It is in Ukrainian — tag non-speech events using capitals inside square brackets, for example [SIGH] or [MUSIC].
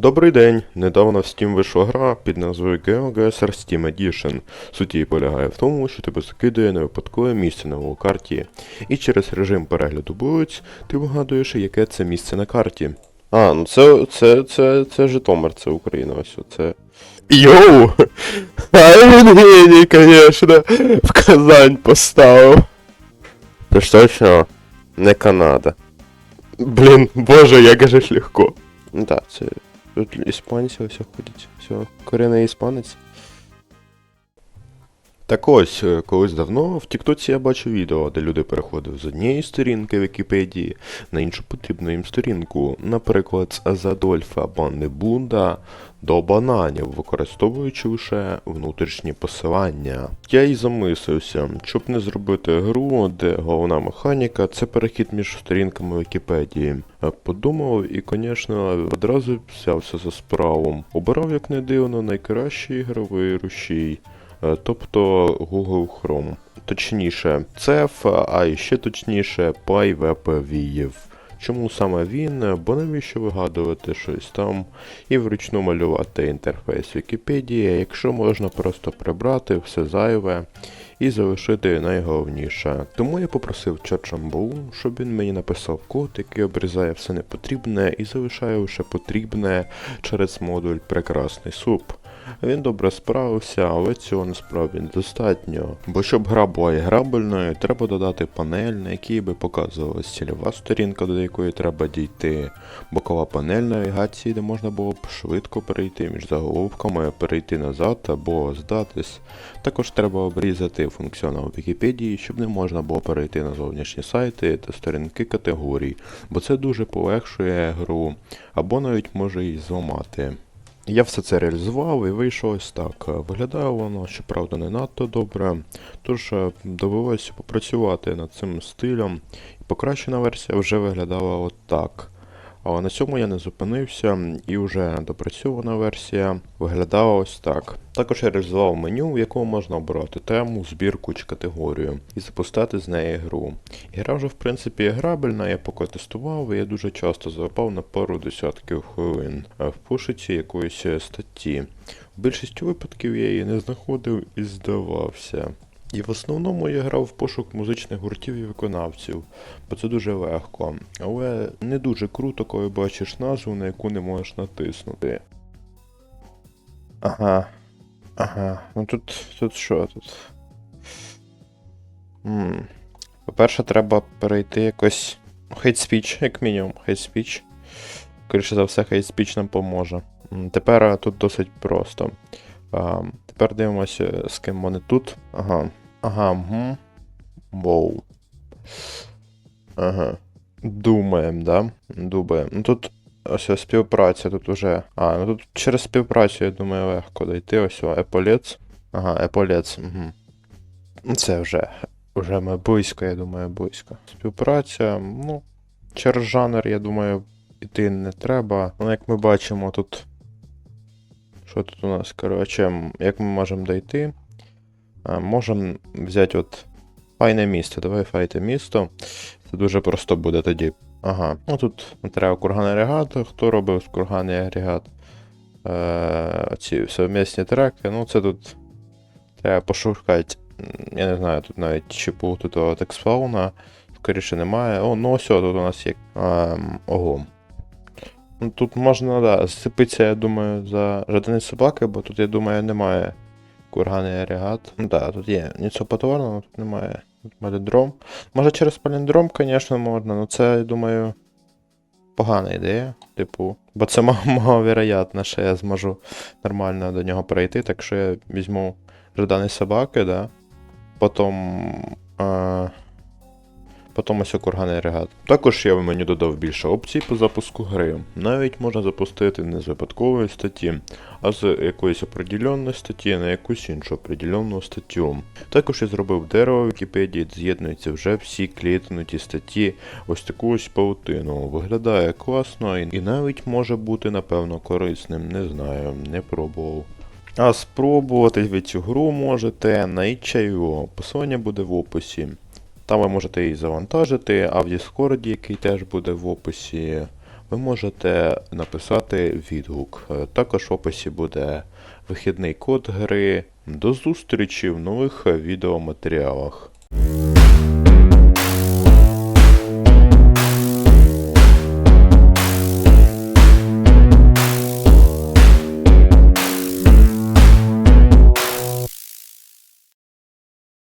Добрий день! Недавно в Steam вийшла гра під назвою GeoGuessr Steam Edition. Суть її полягає в тому, що тебе закидує на випадкове місце на карті, і через режим перегляду вулиць ти вигадуєш, яке це місце на карті. А, ну це, це, це, це Житомир, це Україна, ось це. Йоу! [LAUGHS] А він геній, конечно, в Казань поставив. Це ж точно не Канада. Блін, боже, як же ж легко. Ну так, це тут іспанці ось ходять. Все, корінний іспанець. Так ось, е, колись давно в Тіктоці я бачив відео, де люди переходили з однієї сторінки Вікіпедії на іншу потрібну їм сторінку, наприклад, з Адольфа Баннебунда до бананів, використовуючи лише внутрішні посилання. Я й замислився, щоб не зробити гру, де головна механіка це перехід між сторінками Вікіпедії. Е, Подумав і, звісно, одразу взявся за справу. Обирав, як не дивно, найкращий ігровий рушій. Е, тобто Google Chrome. Точніше, CEF, а ще точніше PyWebView. Чому саме він? Бо навіщо вигадувати щось там і вручну малювати інтерфейс Вікіпедії, якщо можна просто прибрати все зайве і залишити найголовніше. Тому я попросив Чачамбу, щоб він мені написав код, який обрізає все непотрібне і залишає лише потрібне через модуль Прекрасний суп. Він добре справився, але цього насправді недостатньо. Бо щоб гра була грабельною, треба додати панель, на якій би показувалась цільова сторінка, до якої треба дійти, бокова панель навігації, де можна було б швидко перейти між заголовками, перейти назад або здатись. Також треба обрізати функціонал Вікіпедії, щоб не можна було перейти на зовнішні сайти та сторінки категорій, бо це дуже полегшує гру, або навіть може її зламати. Я все це реалізував і вийшло ось так. Виглядає воно, щоправда, не надто добре, тож е, довелося попрацювати над цим стилем, і покращена версія вже виглядала от так. Але на цьому я не зупинився, і вже допрацьована версія виглядала ось так. Також я реалізував меню, в якому можна обрати тему, збірку чи категорію, і запускати з неї гру. Гра вже в принципі грабельна, я поки тестував, і я дуже часто залипав на пару десятків хвилин в пошуці якоїсь статті. В більшості випадків я її не знаходив і здавався. І в основному я грав в пошук музичних гуртів і виконавців, бо це дуже легко. Але не дуже круто, коли бачиш назву, на яку не можеш натиснути. Ага. Ага. Ну тут. тут що тут? По-перше, треба перейти якось. Hate speech, як мінімум, hate speech. Скоріше за все, hate speech нам поможе. Тепер тут досить просто. Тепер дивимося, з ким вони тут. Ага. Ага, угу. Воу. Ага. Думаємо, да? Думаємо. Ну тут ось співпраця, тут уже. А, ну тут через співпрацю, я думаю, легко дойти. Ось еполець. Ага, еполець. Угу. Ну це вже. Вже ми близько, я думаю, близько. Співпраця, ну, через жанр, я думаю, іти не треба. Ну, як ми бачимо, тут. Що тут у нас? Коротше, як ми можемо дойти? Можемо взяти от файне місто. Давай файте місто. Це дуже просто буде тоді. Ага. Ну тут треба курганний агрегат. Хто робив курганний агрегат? Е, ці совмісні треки. Ну це тут треба пошукати. Я не знаю, тут навіть чіпу тут того текстфауна. Скоріше немає. О, ну ось тут у нас є. Ем, ого. Ну, тут можна, да, зцепитися, я думаю, за жадини собаки, бо тут, я думаю, немає курганий агрегат. Ну да, тут є ніцо потоварного, тут немає. Тут паліндром. Може через паліндром, звісно, можна, але це, я думаю, погана ідея. Типу. Бо це ма- [LAUGHS] маловероятно, що я зможу нормально до нього перейти, так що я візьму жадани собаки, да. Потім. А... Потім ось курганий агрегат. Також я в меню додав більше опцій по запуску гри. Навіть можна запустити не з випадкової статті, а з якоїсь определенної статті на якусь іншу определенну статтю. Також я зробив дерево в Вікіпедії, з'єднуються вже всі клітнуті статті, ось таку ось паутину. Виглядає класно і і навіть може бути, напевно, корисним, не знаю, не пробував. А спробувати ви цю гру можете на itch.io, посилання буде в описі. Там ви можете її завантажити, а в Discord, який теж буде в описі, ви можете написати відгук. Е, Також в описі буде вихідний код гри. До зустрічі в нових відеоматеріалах.